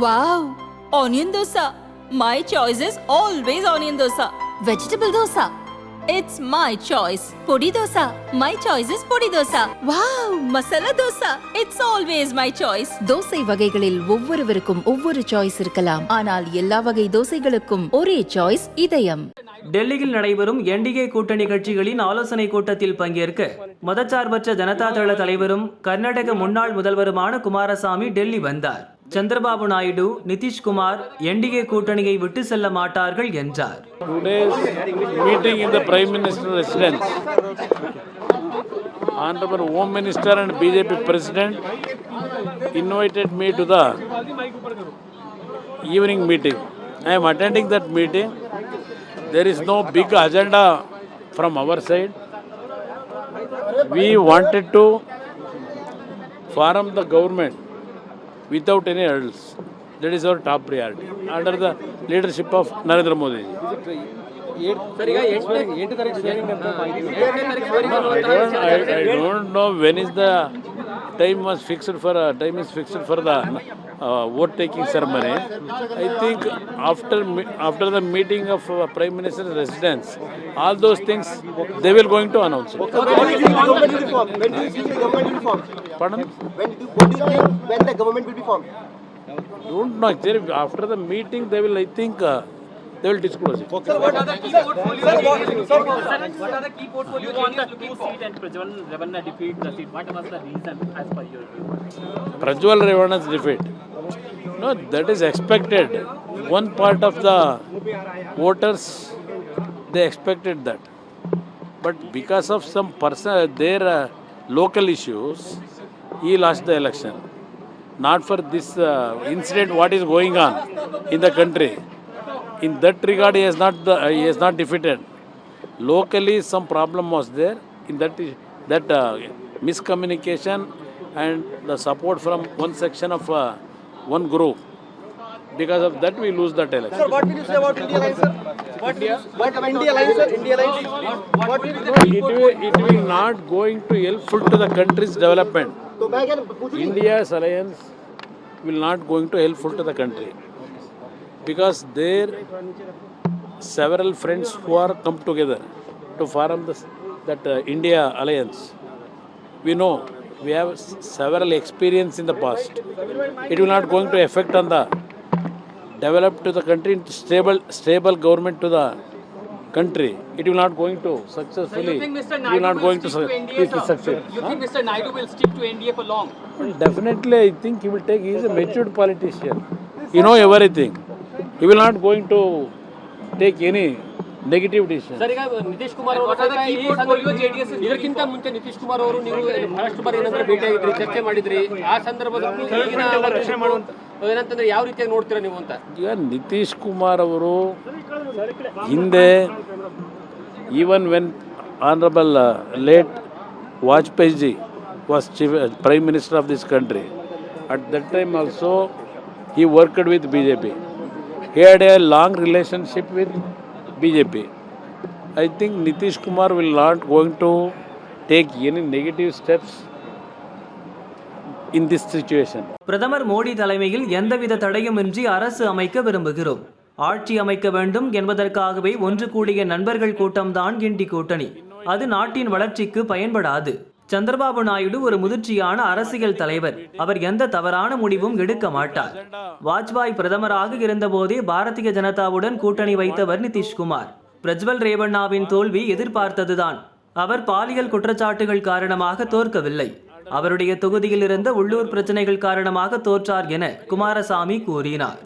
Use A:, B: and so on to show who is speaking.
A: Wow onion dosa my choice is always onion dosa vegetable dosa it's my choice podi dosa my choice is podi dosa wow masala dosa it's always my choice
B: dosa வகைகளில் ஒவ்வொருவருக்கும் ஒவ்வொரு choice இருக்கலாம். ஆனால் எல்லா வகை தோசைகளுக்கும் ஒரே choice இதயம்.
C: டெல்லியில் நடைபெறும் என்டிஏ கூட்டணி கட்சிகளின் ஆலோசனை கூட்டத்தில் பங்கேற்க மதச்சார்பற்ற ஜனதா தள தலைவரும் கர்நாடக முன்னாள் முதல்வருமான குமாரசாமி டெல்லி வந்தார். சந்திரபாபு நாயுடு நிதிஷ்குமார் என்டிஏ கூட்டணியை விட்டு செல்ல மாட்டார்கள் என்றார்
D: Today's meeting in the Prime Minister residence, Honorable Home Minister and BJP President invited me to the evening meeting. I am attending that meeting. There is no big agenda from our side. We wanted to form the government without any hurdles. That is our top priority under the leadership of Narendra Modi. I don't, I, I don't know when is the time was fixed for uh, time is fixed for the uh, vote taking ceremony. I think after after the meeting of uh, Prime Minister's residence, all those things they will going to announce. It.
E: When do you think the government will be formed? Do you think the government will be formed?
D: Pardon?
E: When do, what do you think when the government will be formed?
D: Don't know. After the meeting, they will. I think uh, they will disclose it.
F: What are the key portfolio changes looking for? seat and Prajwal Ravanna defeat the seat. What was the reason as per your view?
D: Prajwal Revana's defeat. No, that is expected. One part of the voters, they expected that. But because of some person, their uh, local issues, he lost the election. Not for this uh, incident, what is going on in the country in that regard he has not the, he has not defeated locally some problem was there in that that uh, miscommunication and the support from one section of uh, one group because of that we lose that election.
E: Sir, what will you say about India Alliance, sir? What, India? what about India sir? India Alliance? What, what,
D: what will it, will, it will not going to helpful to the country's development. India's alliance will not going to helpful to the country because there several friends who are come together to form this, that uh, India alliance. We know we have several experience in the past. It will not going to affect on the develop to the country stable stable government to the country. It will not going to successfully.
F: You think Mr.
D: it will
F: Naidu
D: not
F: will
D: going to,
F: stick to
D: su-
F: NDA,
D: to
F: sir?
D: succeed.
F: You think Mr. Naidu will stick to NDA for long?
D: Definitely, I think he will take. He is a matured politician. He know everything. He will not going to take any negative decision
F: sir ಈಗ ನಿತೀಶ್ ಕುಮಾರ್ ಇದಕ್ಕಿಂತ ಮುಂಚೆ ನಿತೀಶ್ ಕುಮಾರ್ ಅವರು ನೀವು ಬಹಳಷ್ಟು ಬಾರಿ ಏನಂದ್ರೆ ಭೇಟಿಯಾಗಿದ್ರಿ ಚರ್ಚೆ ಮಾಡಿದ್ರಿ. ಆ ಸಂದರ್ಭದಲ್ಲಿ ಏನಂತಂದ್ರೆ ಯಾವ ರೀತಿಯಾಗಿ ನೋಡ್ತೀರಾ ನೀವು ಅಂತ?
D: ಈಗ ನಿತೀಶ್ ಕುಮಾರ್ ಅವರು ಹಿಂದೆ even when honourable late Vajpayee ji was chief prime minister of this country at that time also he worked with B J BJP. He had a long relationship with BJP. I think Nitish Kumar will not going to take any negative steps in this situation.
C: பிரதமர் மோடி தலைமையில் எந்தவித தடையுமின்றி அரசு அமைக்க விரும்புகிறோம் ஆட்சி அமைக்க வேண்டும் என்பதற்காகவே ஒன்று கூடிய நண்பர்கள் கூட்டம்தான் கிண்டி கூட்டணி அது நாட்டின் வளர்ச்சிக்கு பயன்படாது சந்திரபாபு நாயுடு ஒரு முதிர்ச்சியான அரசியல் தலைவர். அவர் எந்த தவறான முடிவும் எடுக்க மாட்டார். வாஜ்பாய் பிரதமராக இருந்தபோதே பாரதிய ஜனதாவுடன் கூட்டணி வைத்தவர் நிதிஷ்குமார். பிரஜ்வல் ரேவண்ணாவின் தோல்வி எதிர்பார்த்ததுதான். அவர் பாலியல் குற்றச்சாட்டுகள் காரணமாக தோற்கவில்லை. அவருடைய தொகுதியில் இருந்த உள்ளூர் பிரச்சனைகள் காரணமாக தோற்றார் என குமாரசாமி கூறினார்.